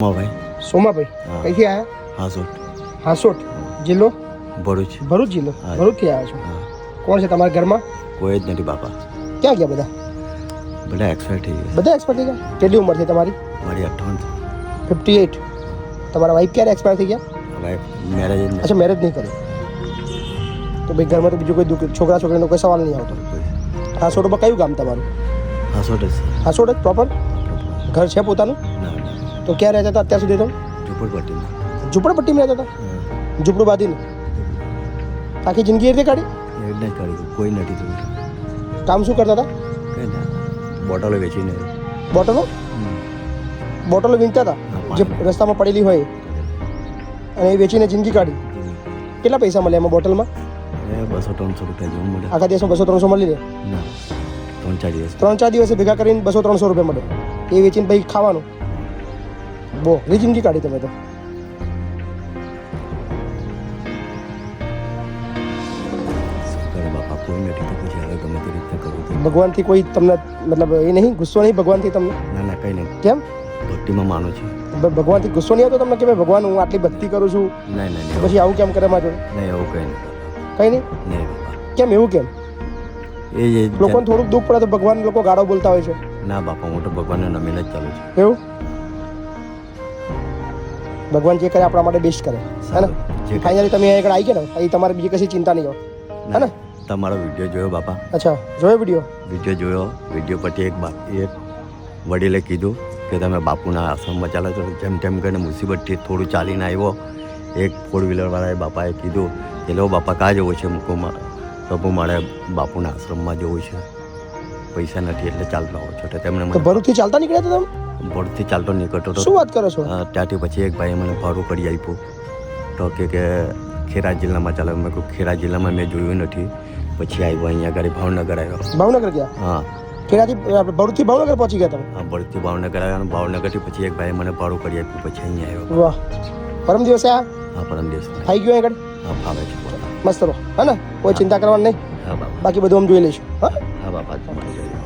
મોભાઈ સોમાભાઈ હા. કઈથી આવ્યા હાસોટ હાસોટ જિલ્લો ભરૂચ ભરૂચ જિલ્લો હા. ભરૂચથી આવ્યા છો હા કોણ છે તમારા ઘરમાં કોઈ જ નથી બાપા ક્યાં ગયા બધા બધા એક્સપાયર થઈ ગયા બધા એક્સપાયર થઈ ગયા કેટલી ઉંમર છે તમારી મારી અઠ્ઠાવન ફિફ્ટી એઇટ તમારા વાઈફ ક્યારે એક્સપાયર થઈ ગયા હવે મેરેજ જ નથી અચ્છા મેરેજ નહીં કર્યું તો ભાઈ ઘરમાં તો બીજું કોઈ દુઃખ છોકરા છોકરીનો કોઈ સવાલ નહીં આવતો હાસોટમાં કયું ગામ તમારું હાસોટ જ છે. હાસોટ જ પ્રોપર ઘર છે પોતાનું ના ના તો ક્યાં રહેતા હતા અત્યાર સુધી તો? ઝુંપડપટ્ટીમાં. ઝૂંપડપટ્ટીમાં રહેતા હતા? ઝૂંપડું બાંધીને આખી જિંદગી એ રીતે કાઢી? એ કાઢી. કોઈ નથી થયું કામ શું કરતા હતા? કંઈ ના. બોટલો વેચીને. બોટલો? બોટલો વીંચતા હતા? જે રસ્તામાં પડેલી હોય. અને એ વેચીને જિંદગી કાઢી. કેટલા પૈસા મળે એમાં બોટલમાં? બસો ત્રણસો રૂપિયા જેવું મળે આખા દિવસમાં બસો ત્રણસો મળી રહે? ના. ત્રણ ચાર દિવસ. ત્રણ ચાર દિવસે ભેગા કરીને બસો ત્રણસો રૂપિયા મળે. એ વેચીને પછી ખાવાનું. બો એ જિંદગી કાઢી તમે તો. ભગવાનથી કોઈ તમને મતલબ એ નહીં ગુસ્સો નહીં ભગવાનથી તમને? ના ના કંઈ નહીં. કેમ? ભક્તિમાં માનું છું. ભગવાનથી ગુસ્સો નહીં આવતો તમને કે ભાઈ ભગવાન હું આટલી ભક્તિ કરું છું? નહીં નહીં પછી આવું કેમ કરે મારા જોડે નહીં એવું કંઈ નહીં. કંઈ નહીં? નહીં કેમ એવું કેમ? એ લોકોને થોડુંક દુઃખ પડે તો ભગવાન લોકો ગાળો બોલતા હોય છે. ના બાપા હું તો ભગવાનને નમીને જ ચાલું છું. એવું? ભગવાન જે કરે આપણા માટે બેસ્ટ કરે. હે ને ફાઇનલી તમે અહીંયા આગળ આવી ગયા ને એ તમારે બીજી કશી ચિંતા નહીં હોય હે ને તમારો વીડિયો જોયો બાપા? અચ્છા જોયો વીડિયો વીડિયો જોયો. વીડિયો પછી એક બાપ એક વડીલે કીધું કે તમે બાપુના આશ્રમમાં ચાલો છો જેમ તેમ કરીને મુસીબતથી થોડું ચાલીને આવ્યો. એક ફોર વ્હીલરવાળાએ બાપાએ કીધું કે લો બાપા કાં જવું છે મૂકોમાં પ્રભુ મારે બાપુના આશ્રમમાં જવું છે. પૈસા નથી એટલે ચાલતા આવો છો. તો તેમણે ભરૂચથી ચાલતા નીકળ્યા હતા તમે? ભોરથી ચાલતો નીકળતો શું વાત કરો છો? ત્યાંથી પછી એક ભાઈએ મને ભાડું કરી આપ્યું. તો કે કે ખેડા જિલ્લામાં ચાલો. મેં કહ્યું ખેરા જિલ્લામાં મેં જોયું નથી. પછી આવ્યો અહીંયા આગળ ભાવનગર આવ્યો. ભાવનગર ગયા? હા. આપણે ભરૂચથી ભાવનગર પહોંચી ગયા તમે? હા ભાવનગર આવ્યા અને ભાવનગરથી પછી એક ભાઈએ મને ભાડું કરી આપ્યું. પછી અહીંયા આવ્યો. વાહ. પરમ દિવસે આ? હા પરમ દિવસ. થઈ ગયું આગળ? હા ફાવે છે મસ્ત રહો. હા ને? કોઈ ચિંતા કરવાની નહીં. હા બાકી બધું આમ જોઈ લઈશું. હા? હા બાપા